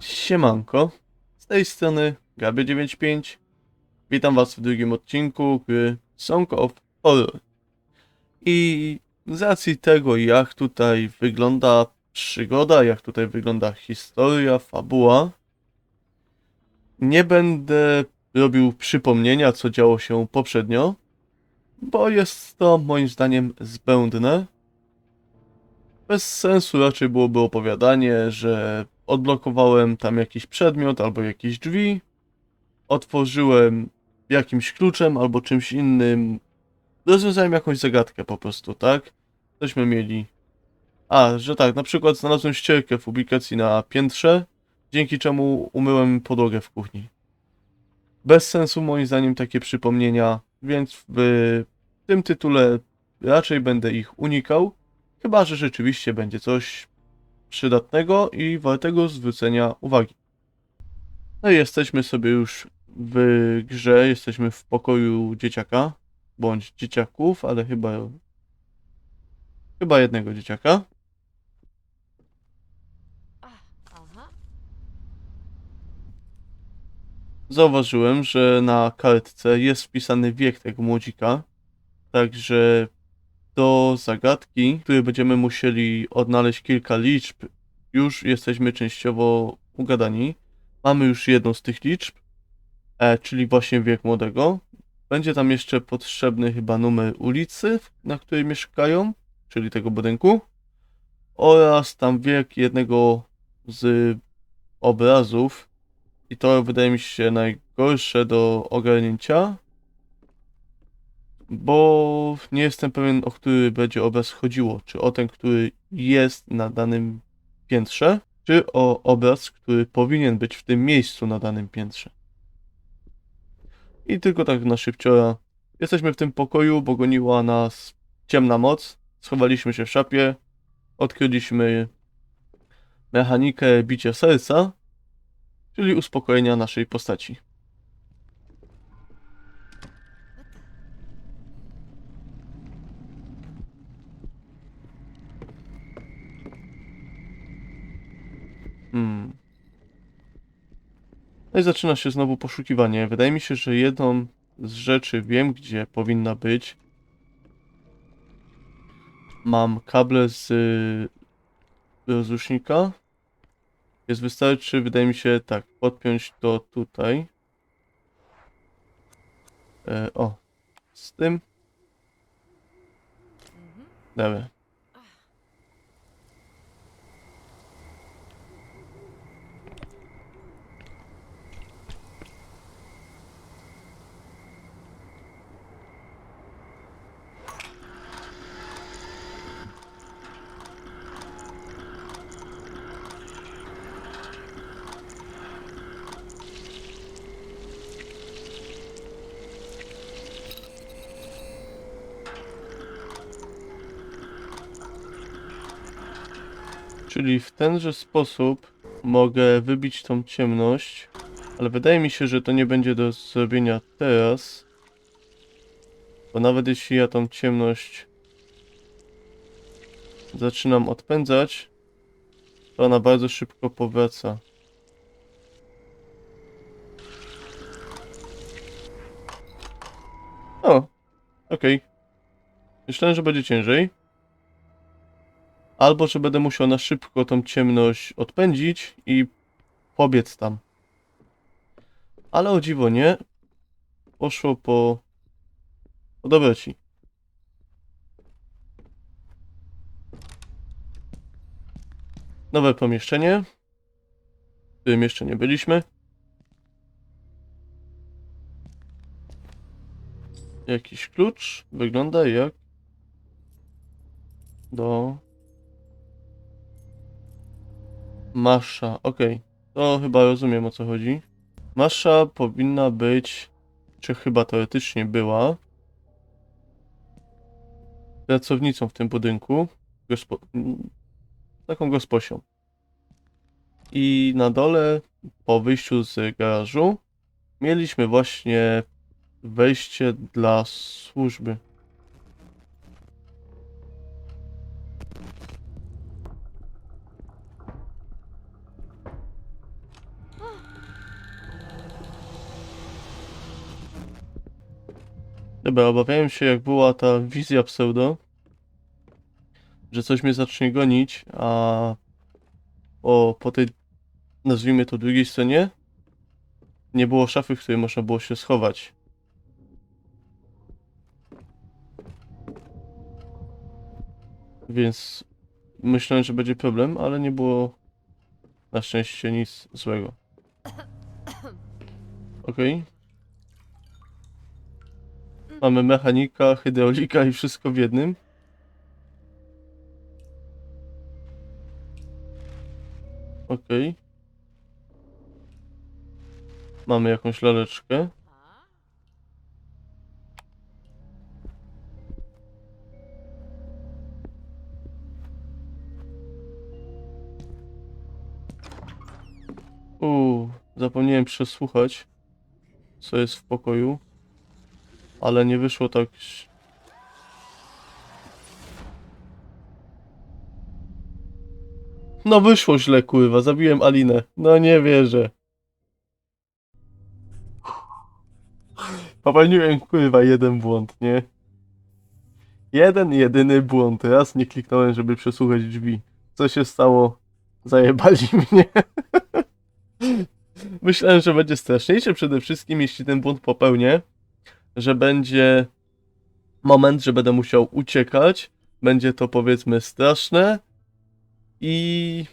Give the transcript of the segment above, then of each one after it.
Siemanko, z tej strony Gaby95. Witam was w drugim odcinku gry Song of Horror. I z racji tego, jak tutaj wygląda przygoda, jak tutaj wygląda historia, fabuła, nie będę robił przypomnienia, co działo się poprzednio, bo jest to moim zdaniem zbędne. Bez sensu raczej byłoby opowiadanie, że odblokowałem tam jakiś przedmiot albo jakieś drzwi, otworzyłem jakimś kluczem albo czymś innym, rozwiązałem jakąś zagadkę po prostu, tak? Cośmy mieli. A, że tak, na przykład znalazłem ścierkę w publikacji na piętrze, dzięki czemu umyłem podłogę w kuchni. Bez sensu moim zdaniem takie przypomnienia, więc w tym tytule raczej będę ich unikał, chyba że rzeczywiście będzie coś przydatnego i wartego zwrócenia uwagi. No i jesteśmy sobie już w grze, jesteśmy w pokoju dzieciaka, bądź dzieciaków, ale chyba chyba jednego dzieciaka. Zauważyłem, że na kartce jest wpisany wiek tego młodzika, także do zagadki, w której będziemy musieli odnaleźć kilka liczb, już jesteśmy częściowo ugadani. Mamy już jedną z tych liczb, e, czyli właśnie wiek młodego. Będzie tam jeszcze potrzebny chyba numer ulicy, na której mieszkają, czyli tego budynku, oraz tam wiek jednego z obrazów. I to wydaje mi się najgorsze do ogarnięcia, bo nie jestem pewien, o który będzie obraz chodziło. Czy o ten, który jest na danym piętrze, czy o obraz, który powinien być w tym miejscu na danym piętrze. I tylko tak na szybciora. Jesteśmy w tym pokoju, bo goniła nas ciemna moc. Schowaliśmy się w szapie. Odkryliśmy mechanikę bicia serca, czyli uspokojenia naszej postaci. Hmm. No i zaczyna się znowu poszukiwanie. Wydaje mi się, że jedną z rzeczy wiem, gdzie powinna być. Mam kable z y, rozrusznika. Więc wystarczy, wydaje mi się, tak, podpiąć to tutaj. E, o, z tym. Dobra. Czyli w tenże sposób mogę wybić tą ciemność, ale wydaje mi się, że to nie będzie do zrobienia teraz. Bo nawet jeśli ja tą ciemność zaczynam odpędzać, to ona bardzo szybko powraca. O, okej. Myślałem, że będzie ciężej. Albo, że będę musiał na szybko tą ciemność odpędzić i pobiec tam. Ale o dziwo nie. Poszło po... po dobroci. Nowe pomieszczenie, w którym jeszcze nie byliśmy. Jakiś klucz. Wygląda jak do Masza, okej. To chyba rozumiem o co chodzi. Masza powinna być, czy chyba teoretycznie była, pracownicą w tym budynku. Gospo... Taką gosposią. I na dole, po wyjściu z garażu, mieliśmy właśnie wejście dla służby. Dobra, obawiałem się jak była ta wizja pseudo, że coś mnie zacznie gonić, a o, po tej, nazwijmy to drugiej stronie, nie było szafy, w której można było się schować. Więc myślałem, że będzie problem, ale nie było na szczęście nic złego. Okej. Mamy mechanika, hydraulika i wszystko w jednym. Okej. Mamy jakąś laleczkę. Uuu, zapomniałem przesłuchać, co jest w pokoju, ale nie wyszło tak. No wyszło źle, kurwa, zabiłem Alinę. No nie wierzę. Popełniłem, kurwa, jeden błąd, nie? Jeden, jedyny błąd. Raz nie kliknąłem, żeby przesłuchać drzwi. Co się stało? Zajebali mnie. Myślałem, że będzie straszniejsze przede wszystkim, jeśli ten błąd popełnię, że będzie moment, że będę musiał uciekać, będzie to powiedzmy straszne i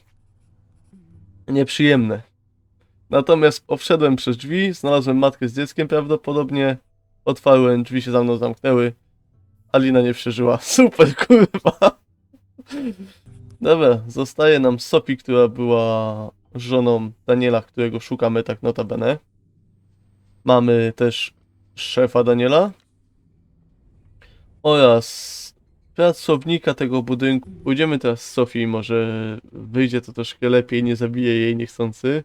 nieprzyjemne. Natomiast wszedłem przez drzwi, znalazłem matkę z dzieckiem prawdopodobnie, otwarłem, drzwi się za mną zamknęły, Alina nie przeżyła. Super, kurwa! Dobra, zostaje nam Sophie, która była żoną Daniela, którego szukamy tak notabene. Mamy też szefa Daniela oraz pracownika tego budynku. Pójdziemy teraz z Sofii, może wyjdzie to troszkę lepiej, nie zabije jej niechcący.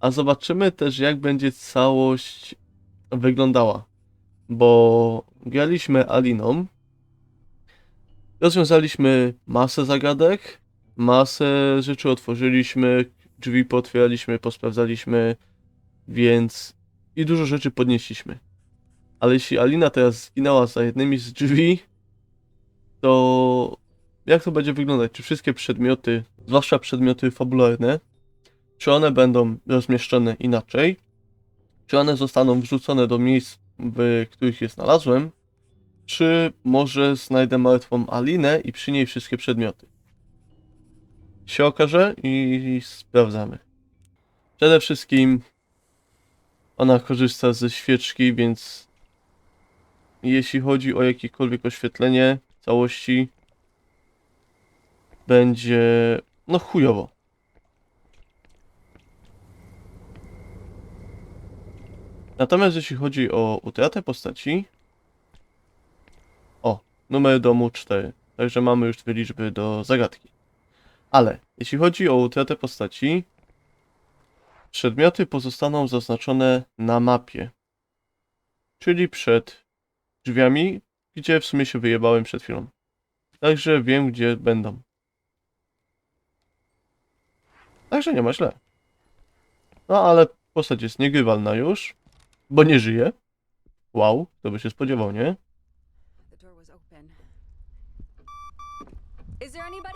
A zobaczymy też jak będzie całość wyglądała. Bo graliśmy Aliną. Rozwiązaliśmy masę zagadek, masę rzeczy otworzyliśmy, drzwi pootwieraliśmy, posprawdzaliśmy, więc i dużo rzeczy podnieśliśmy. Ale jeśli Alina teraz zginęła za jednymi z drzwi, to jak to będzie wyglądać? Czy wszystkie przedmioty, zwłaszcza przedmioty fabularne, czy one będą rozmieszczone inaczej? Czy one zostaną wrzucone do miejsc, w których je znalazłem? Czy może znajdę martwą Alinę i przy niej wszystkie przedmioty? Się okaże i sprawdzamy. Przede wszystkim ona korzysta ze świeczki, więc jeśli chodzi o jakiekolwiek oświetlenie całości, będzie no chujowo. Natomiast jeśli chodzi o utratę postaci, o, numer domu 4. Także mamy już dwie liczby do zagadki. Ale jeśli chodzi o utratę postaci, przedmioty pozostaną zaznaczone na mapie. Czyli przed drzwiami, gdzie w sumie się wyjebałem przed chwilą. Także wiem, gdzie będą. Także nie ma źle. No ale postać jest niegrywalna już, bo nie żyje. Wow, kto by się spodziewał, nie? Is there anybody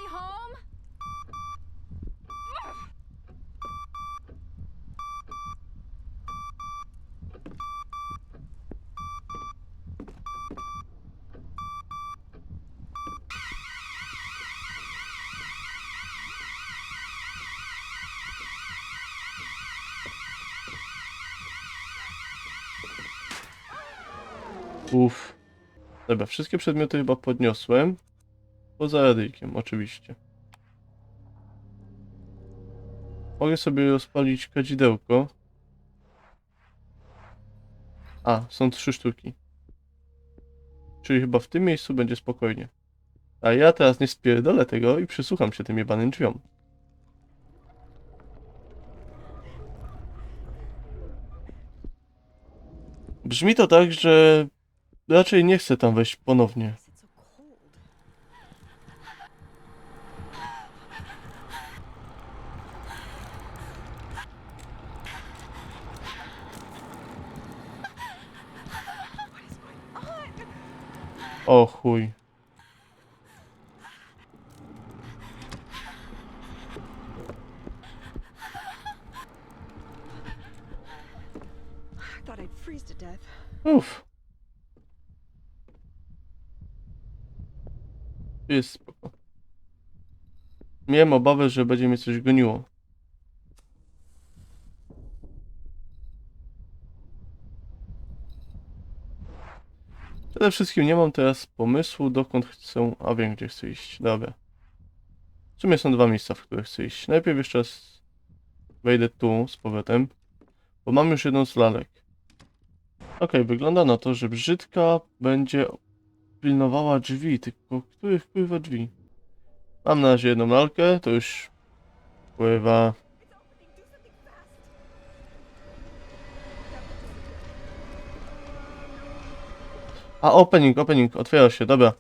Uff. Dobra, wszystkie przedmioty chyba podniosłem. Poza radyjkiem, oczywiście. Mogę sobie rozpalić kadzidełko. A, są trzy sztuki. Czyli chyba w tym miejscu będzie spokojnie. A ja teraz nie spierdolę tego i przysłucham się tym jebanym drzwiom. Brzmi to tak, że raczej nie chcę tam wejść ponownie. O. I thought I'd freeze to death. Uff. Jest spoko. Miałem obawę, że będzie mnie coś goniło. Przede wszystkim nie mam teraz pomysłu, dokąd chcę, a wiem gdzie chcę iść. Dobra. W sumie są dwa miejsca, w które chcę iść. Najpierw jeszcze raz wejdę tu z powrotem, bo mam już jedną z lalek. Okej, wygląda na to, że brzydka będzie pilnowała drzwi, tylko których pływa drzwi? Mam na razie jedną lalkę, to już pływa. A, opening, opening, otwiera się, dobra.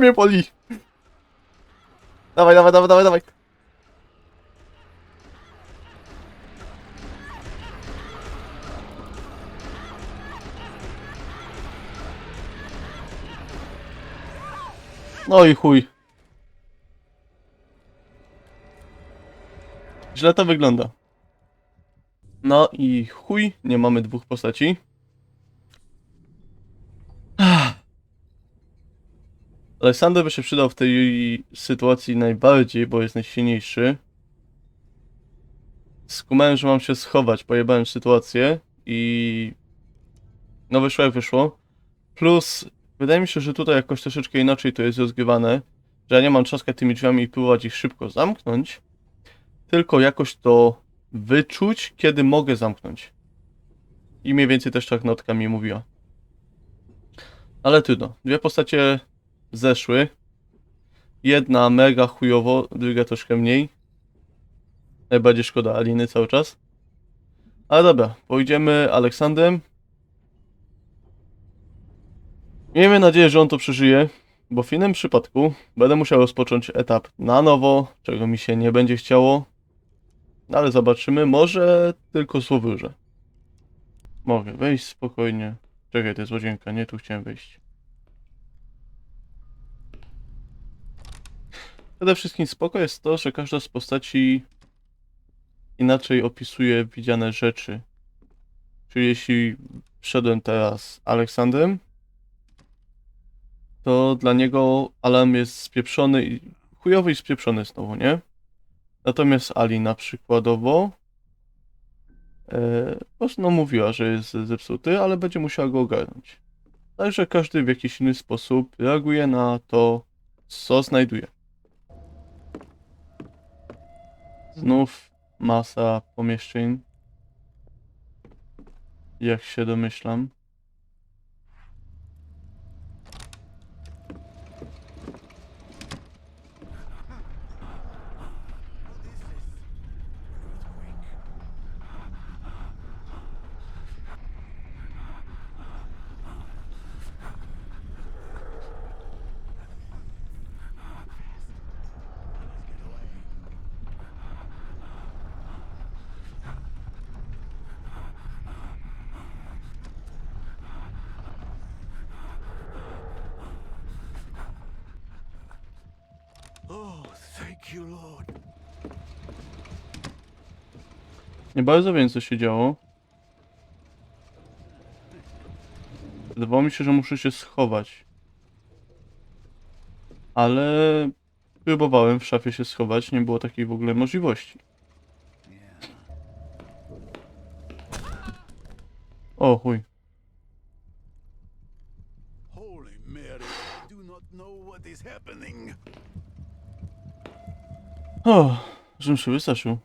Mnie boli. Dawaj, dawaj, dawaj, dawaj, dawaj. No i chuj. Źle to wygląda. No i chuj, nie mamy dwóch postaci. Aleksander by się przydał w tej sytuacji najbardziej, bo jest najsilniejszy. Skumałem, że mam się schować, pojebałem sytuację i... No wyszło jak wyszło. Plus, wydaje mi się, że tutaj jakoś troszeczkę inaczej to jest rozgrywane, że ja nie mam trzaskać tymi drzwiami i próbować ich szybko zamknąć, tylko jakoś to wyczuć, kiedy mogę zamknąć. I mniej więcej też tak notka mi mówiła. Ale trudno. Dwie postacie zeszły. Jedna mega chujowo, druga troszkę mniej. Najbardziej szkoda Aliny cały czas. Ale dobra, pójdziemy Aleksandrem. Miejmy nadzieję, że on to przeżyje, bo w innym przypadku będę musiał rozpocząć etap na nowo, czego mi się nie będzie chciało. No ale zobaczymy, może tylko złowyżę. Mogę wejść spokojnie. Czekaj, to jest łazienka, nie tu chciałem wejść. Przede wszystkim spoko jest to, że każda z postaci inaczej opisuje widziane rzeczy. Czyli jeśli wszedłem teraz Aleksandrem, to dla niego alarm jest spieprzony i chujowy i spieprzony znowu, nie? Natomiast Alina przykładowo e, no, mówiła, że jest zepsuty, ale będzie musiała go ogarnąć. Także każdy w jakiś inny sposób reaguje na to, co znajduje. Znów masa pomieszczeń. Jak się domyślam. Oh, thank you, Lord. Nie bardzo wiem, co się działo. Wydawało mi się, że muszę się schować. Ale próbowałem w szafie się schować, nie było takiej w ogóle możliwości. O chuj. O, żebym się wystraszył.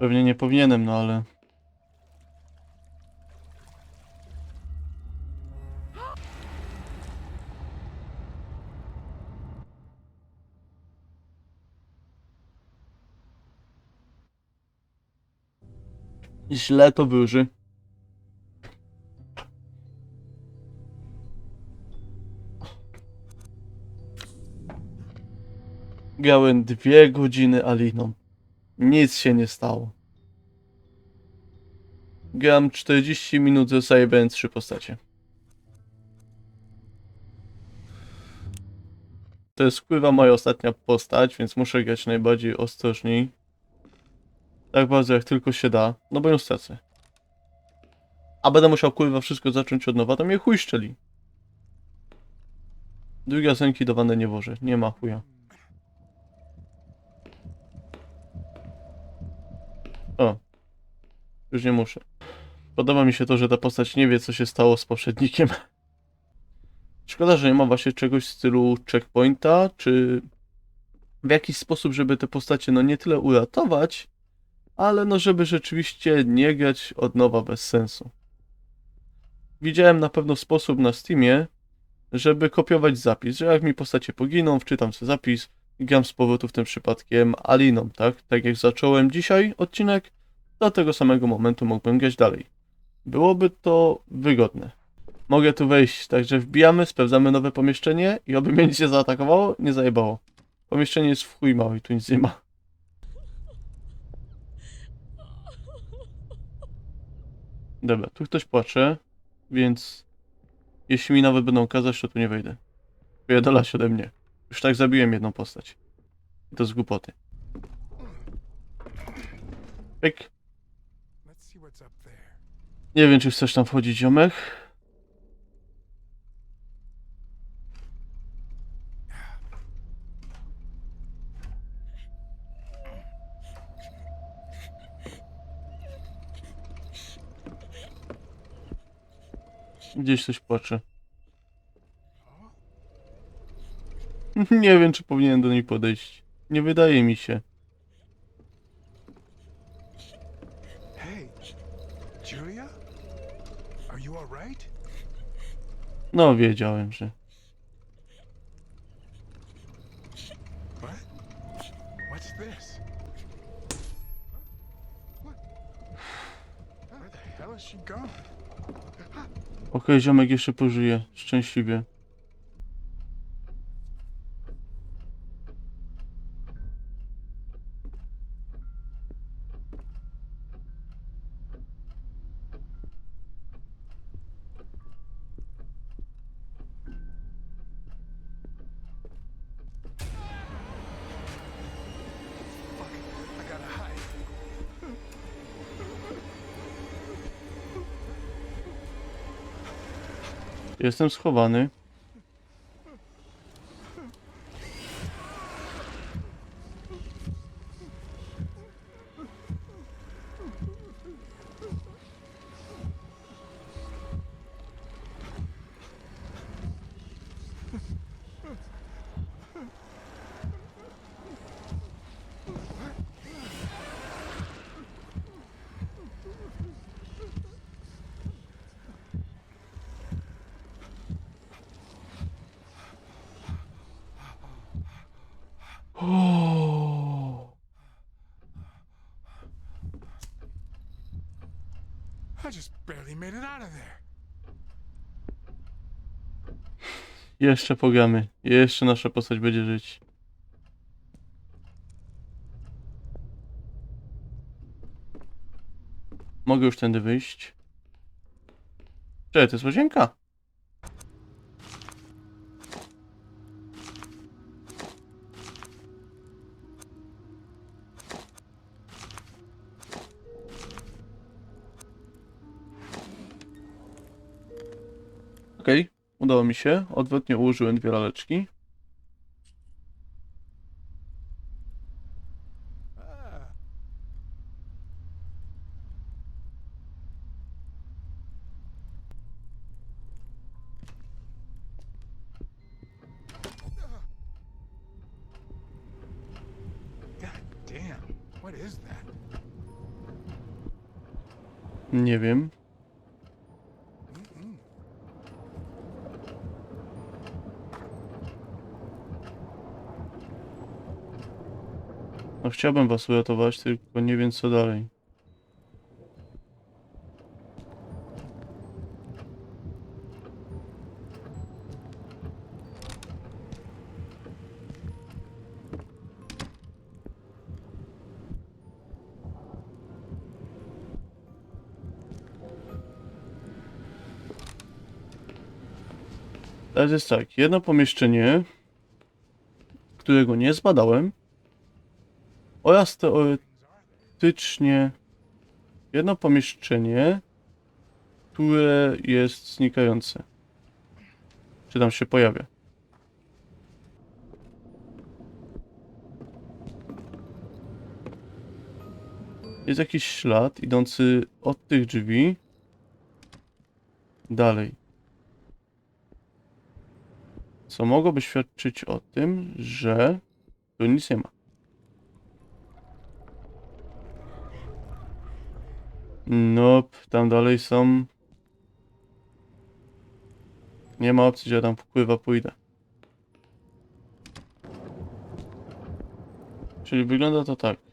Pewnie nie powinienem, no ale... Źle to wyży. Grałem dwie godziny Aliną. Nic się nie stało. Gram 40 minut ze Cyberem 3 postacie. To jest wpływa moja ostatnia postać, więc muszę grać najbardziej ostrożniej. Tak bardzo jak tylko się da, no bo ją stracę. A będę musiał kurwa wszystko zacząć od nowa, to mnie chuj szczeli. Druga zenki do wanny nie włożę, nie ma chuja. O. Już nie muszę. Podoba mi się to, że ta postać nie wie, co się stało z poprzednikiem. Szkoda, że nie ma właśnie czegoś w stylu checkpointa, czy w jakiś sposób, żeby te postacie no nie tyle uratować, ale no żeby rzeczywiście nie grać od nowa bez sensu. Widziałem na pewno sposób na Steamie, żeby kopiować zapis, że jak mi postacie poginą, wczytam sobie zapis i gram z powrotu w tym przypadkiem Aliną, tak? Tak jak zacząłem dzisiaj odcinek, do tego samego momentu mógłbym grać dalej. Byłoby to wygodne. Mogę tu wejść, także wbijamy, sprawdzamy nowe pomieszczenie i oby mnie nic nie zaatakowało, nie zajebało. Pomieszczenie jest w chuj małe i tu nic nie ma. Dobra, tu ktoś płacze, więc jeśli mi nawet będą kazać, to tu nie wejdę. Pierdolać się ode mnie. Już tak zabiłem jedną postać. I to z głupoty. Pyk. Nie wiem, czy chcesz tam wchodzić, ziomek. Gdzieś coś płacze. Nie wiem, czy powinienem do niej podejść. Nie wydaje mi się. Hey, Julia? Are you alright? No, wiedziałem, że. What? What's this? What? Where the hell is she gone? Okej, ziomek jeszcze pożyje. Szczęśliwie. Jestem schowany. O, I just barely made it out of there. Jeszcze pogramy. Jeszcze nasza postać będzie żyć. Mogę już tędy wyjść. Czekaj, to jest łazienka. Udało mi się. Odwrotnie ułożyłem dwie laleczki. Nie wiem. No chciałbym was uratować, tylko nie wiem co dalej. Teraz jest tak, jedno pomieszczenie, którego nie zbadałem, oraz teoretycznie jedno pomieszczenie, które jest znikające. Czy tam się pojawia? Jest jakiś ślad idący od tych drzwi dalej. Co mogłoby świadczyć o tym, że tu nic nie ma. Nope, tam dalej są. Nie ma opcji, że tam wpływa pójdę. Czyli wygląda to tak.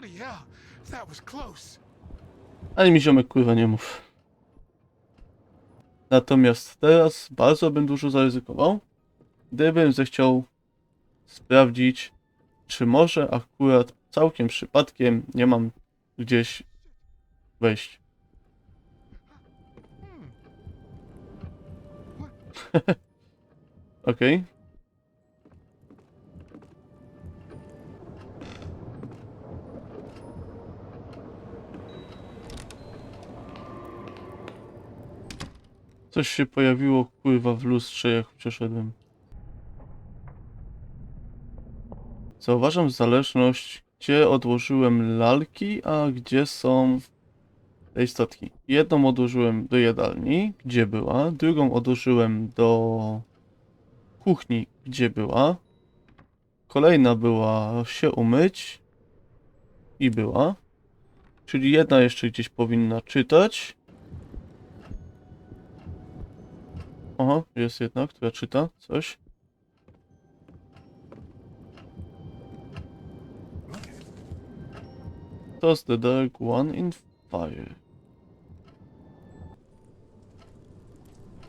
Bloody hell. That was close. Ale mi ziomek kurwa nie mów. Natomiast teraz bardzo bym dużo zaryzykował, gdybym zechciał sprawdzić, czy może akurat całkiem przypadkiem nie mam gdzieś wejść. Okej. Coś się pojawiło, kurwa, w lustrze, jak przeszedłem. Zauważam zależność, gdzie odłożyłem lalki, a gdzie są te istotki. Jedną odłożyłem do jadalni, gdzie była, drugą odłożyłem do kuchni, gdzie była. Kolejna była się umyć i była. Czyli jedna jeszcze gdzieś powinna czytać. Aha, jest jedna, która czyta coś. Toss the dark one in fire.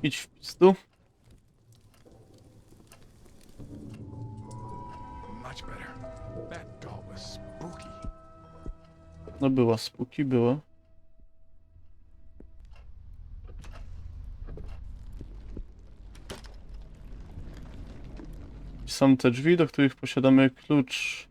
Idź w pistu. No była spóki, była. Są te drzwi, do których posiadamy klucz.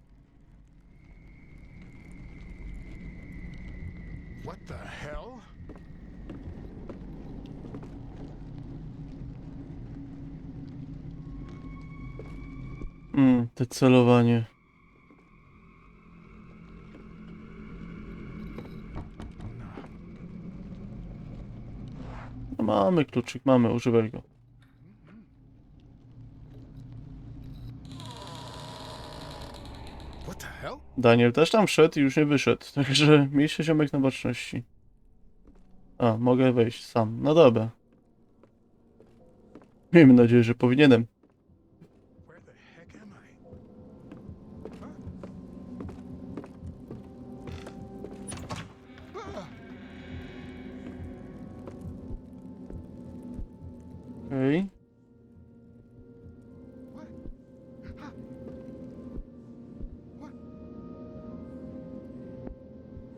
Mm, te celowanie. No mamy kluczyk, mamy, używaj go. What the hell? Daniel też tam wszedł i już nie wyszedł, także miej się ziomek na baczności. A, mogę wejść sam. No dobra. Miejmy nadzieję, że powinienem.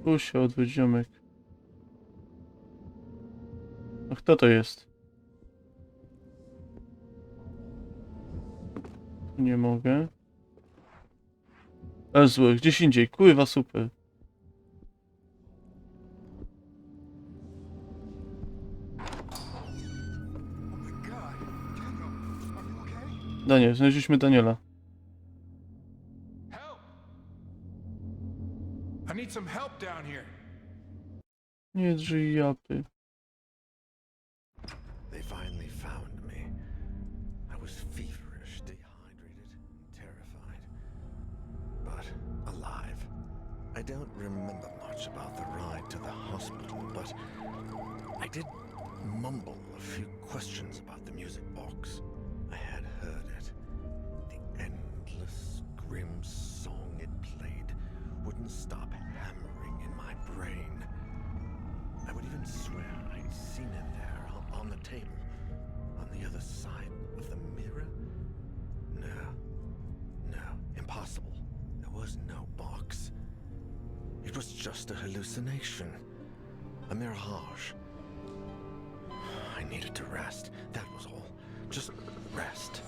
Tu się odwróć. A kto to jest? Nie mogę. E, zły, gdzieś indziej, kurwa super. Daniel, znaleźliśmy Daniela. Down here. Nie drzyj japy. They finally found me. I was feverish, dehydrated, terrified. But alive. I don't remember much about the ride to the hospital, but I did mumble a few questions about the music box. A hallucination, a mirage. I needed to rest, that was all. Just rest.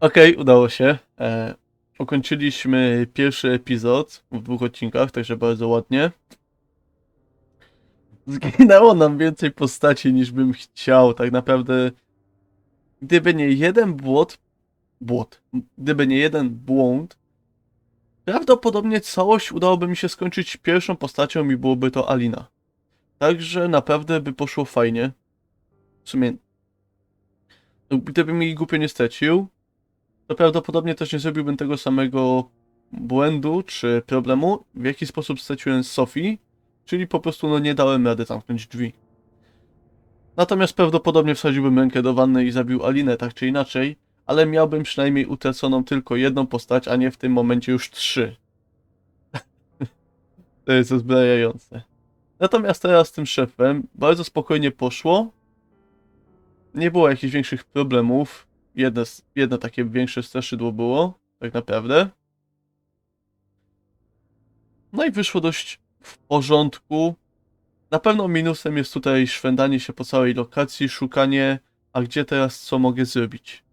Okej, udało się. E, ukończyliśmy pierwszy epizod w dwóch odcinkach, także bardzo ładnie. Zginęło nam więcej postaci niż bym chciał. Tak naprawdę, gdyby nie jeden błąd, błąd, gdyby nie jeden błąd, prawdopodobnie całość udałoby mi się skończyć pierwszą postacią i byłoby to Alina. Także naprawdę by poszło fajnie. W sumie, gdybym jej głupio nie stracił, to prawdopodobnie też nie zrobiłbym tego samego błędu czy problemu, w jaki sposób straciłem Sophie, czyli po prostu no nie dałem rady zamknąć drzwi. Natomiast prawdopodobnie wsadziłbym rękę do wanny i zabił Alinę tak czy inaczej, ale miałbym przynajmniej utraconą tylko jedną postać, a nie w tym momencie już trzy. to jest uzbrajające. Natomiast teraz z tym szefem bardzo spokojnie poszło. Nie było jakichś większych problemów jedno, s- jedno takie większe straszydło było, tak naprawdę. No i wyszło dość w porządku. Na pewno minusem jest tutaj szwendanie się po całej lokacji, szukanie, a gdzie teraz co mogę zrobić.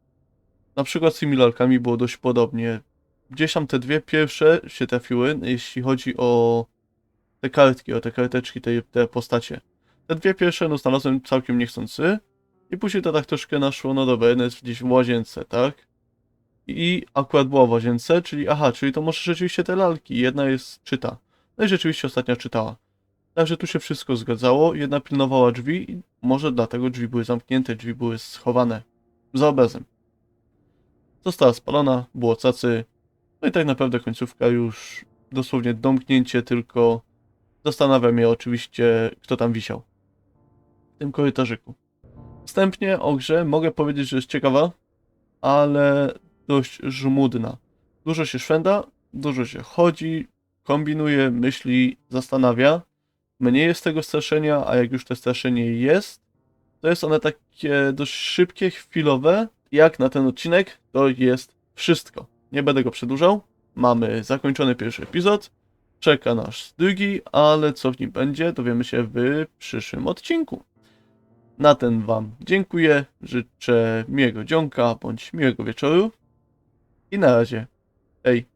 Na przykład z tymi lalkami było dość podobnie. Gdzieś tam te dwie pierwsze się trafiły, jeśli chodzi o te kartki, o te karteczki, te, te postacie. Te dwie pierwsze no znalazłem całkiem niechcący. I później to tak troszkę naszło, no dobra, jedna jest gdzieś w łazience, tak? I akurat była w łazience, czyli aha, czyli to może rzeczywiście te lalki. Jedna jest czyta. No i rzeczywiście ostatnia czytała. Także tu się wszystko zgadzało. Jedna pilnowała drzwi i może dlatego drzwi były zamknięte, drzwi były schowane. Za obrazem. Została spalona, było cacy. No i tak naprawdę końcówka już dosłownie domknięcie, tylko zastanawia mnie oczywiście, kto tam wisiał. W tym korytarzyku. Wstępnie o grze mogę powiedzieć, że jest ciekawa, ale dość żmudna. Dużo się szwenda, dużo się chodzi, kombinuje, myśli, zastanawia. Mniej jest tego straszenia, a jak już to straszenie jest, to jest one takie dość szybkie, chwilowe. Jak na ten odcinek, to jest wszystko. Nie będę go przedłużał. Mamy zakończony pierwszy epizod. Czeka nasz drugi, ale co w nim będzie, dowiemy się w przyszłym odcinku. Na ten Wam dziękuję, życzę miłego dzionka bądź miłego wieczoru i na razie. Hej.